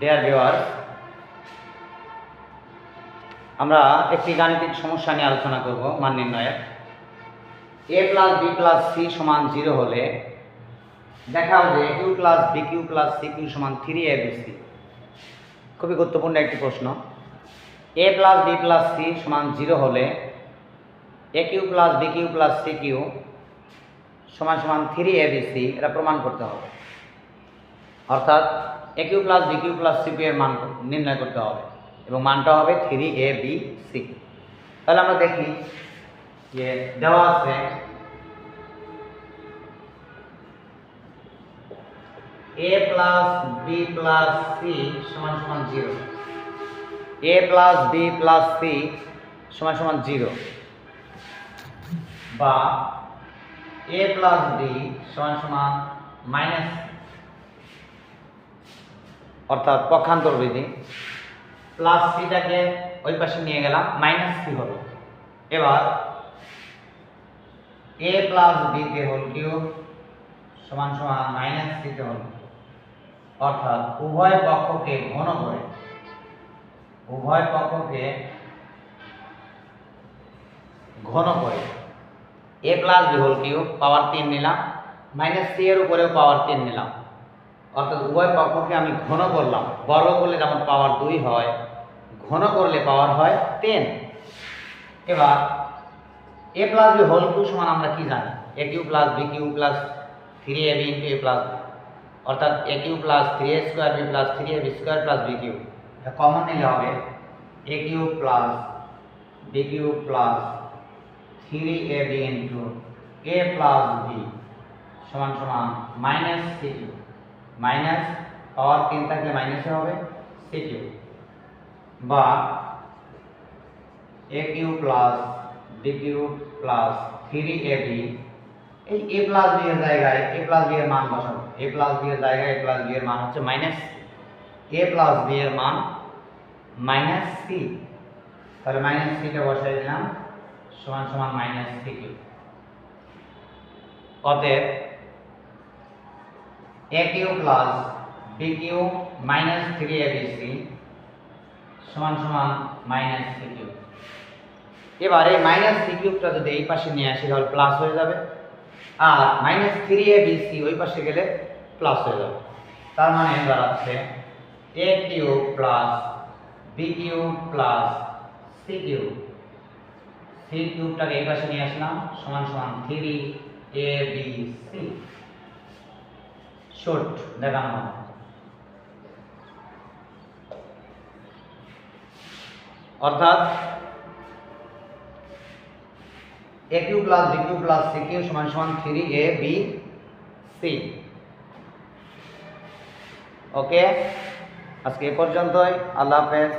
Deer ভিওয়ার আমরা একটি গাণিতিক সমস্যা নিয়ে আলোচনা করব, মান নির্ণয়ের। A plus B plus C সমান জিরো হলে দেখাও যে cube plus B cube plus C cube সমান থ্রি এ বি সি খুবই গুরুত্বপূর্ণ একটি প্রশ্ন। A plus B plus C সমান জিরো হলে A cube plus B cube plus C cube সমান সমান থ্রি এ বি সি এটা প্রমাণ করতে হবে। অর্থাৎ A cube plus B cube plus C এর মান নির্ণয় করতে হবে এবং মানটা হবে থ্রি এ বি সি তাহলে আমরা দেখি যে দেওয়া আছে A plus B plus C সমান সমান zero. A plus B plus C সমান সমান জিরো। বা এ প্লাস বি সমান সমান মাইনাস অর্থাৎ পক্ষান্তর বিধি। প্লাস সিটাকে ওই পাশে নিয়ে গেলাম মাইনাস সি হবে। এবার এ প্লাস বিতে হোল কিউব সমান সমান মাইনাস সিতে হোল অর্থাৎ উভয় পক্ষকে ঘন করে, উভয় পক্ষকে ঘন করে A plus B whole cube power তিন নিলাম। মাইনাস সি এর উপরেও পাওয়ার তিন নিলাম। অর্থাৎ উভয় পক্ষকে আমি ঘন করলাম। বর্গ করলে যেমন পাওয়ার দুই হয়, ঘন করলে পাওয়ার হয় টেন এবার A plus B whole cube সমান আমরা কি জানি? A cube plus B cube plus three A B into A plus অর্থাৎ A cube plus three A square B plus three A B square plus B cube এটা common নিলে হবে A cube plus B cube plus three A B into A plus B সমান সমান minus C cube minus power তিন থাকলে মাইনাসে হবে C Q বা A cube plus B cube plus three A B এই এ প্লাস বি এর জায়গায় এ প্লাস বি এর মান বসাবো এ প্লাস বি এর জায়গায় এ প্লাস বি এর মান হচ্ছে মাইনাস এ প্লাস বি এর মান মাইনাস সি তাহলে মাইনাস সিটা বসাই দিলাম সমান সমান মাইনাস সি কিউ অতএব A cube plus B cube minus three A B C সমান সমান মাইনাস সি কিউ এবার এই মাইনাস সি কিউবটা যদি এই পাশে নিয়ে আসি, তাহলে প্লাস হয়ে যাবে। আর minus three A B C ওই পাশে গেলে প্লাস হয়ে যাবে। তার মানে দাঁড়াচ্ছে A cube plus B cube plus C cube C কিউবটাকে এই পাশে নিয়ে আসলাম, সমান সমান three A B C short দেখানো হয় অর্থাৎ A cube plus B cube plus C cube সমান সমান three A B C okay আজকে এ পর্যন্তই। আল্লাহ হাফেজ।